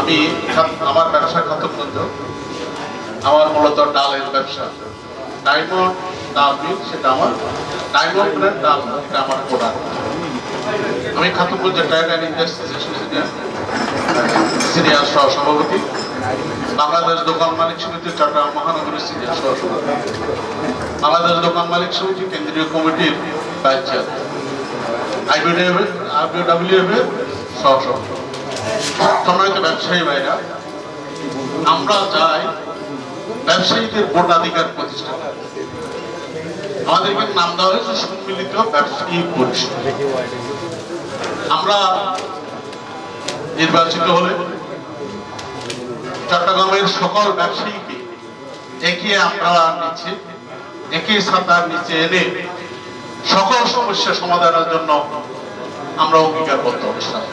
আমি আমার ব্যবসা খাতমগঞ্জ আমার মূলত ডালের ব্যবসা। ডায়মন্ড ডাল সেটা আমার ডায়মন্ড ব্র্যান্ড ডাল এটা আমার প্রোডাক্ট আমি খাতমগঞ্জের টায়ার অ্যান্ড অ্যাসোসিয়েশনের সিনিয়র সহ সভাপতি বাংলাদেশ দোকান মালিক সমিতি, চট্টগ্রাম মহানগরীর সিনিয়র সহ সভাপতি বাংলাদেশ দোকান মালিক সমিতি, কেন্দ্রীয় কমিটির ভাইস চেয়ারম্যান। আইবিডিএফ আইবিডব্লিউএফ এর সহ সভাপতি আমরা চাই ব্যবসায়ীদের ভোটাধিকার প্রতিষ্ঠা আমাদেরকে নাম দেওয়া হয়েছে সম্মিলিত ব্যবসায়ী পরিষদ। আমরা নির্বাচিত হলে চট্টগ্রামের সকল ব্যবসায়ীকে এগিয়ে আমরা নিচে একই ছাতার নিচে এনে সকল সমস্যা সমাধানের জন্য আমরা অঙ্গীকারবদ্ধ অবস্থান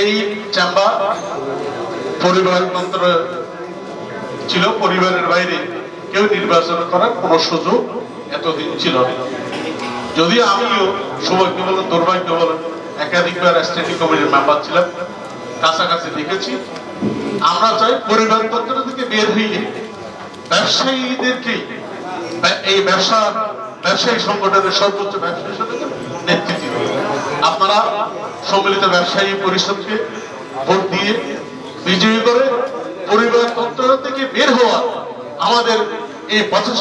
এই চেম্বার পরিবারতন্ত্র ছিল পরিবারের বাইরে কেউ নির্বাচন করার কোনো সুযোগ এতদিন ছিল যদি আমিও সৌভাগ্য বলেন দুর্ভাগ্য বলেন একাধিকবার স্ট্যান্ডিং কমিটির মেম্বার ছিলাম, কাছাকাছি দেখেছি। আমরা চাই পরিবার পরিবারতন্ত্র থেকে বের হয়ে ব্যবসায়ীদেরকে এই ব্যবসা, ব্যবসায়ী সংগঠনের সর্বোচ্চ ব্যবসায়ী সংগঠনের নেতৃত্ব আপনারা সম্মিলিত ব্যবসায়ী পরিষদকে ভোট দিয়ে বিজয়ী করে পরিবার তন্ত্র থেকে বের হওয়া আমাদের এই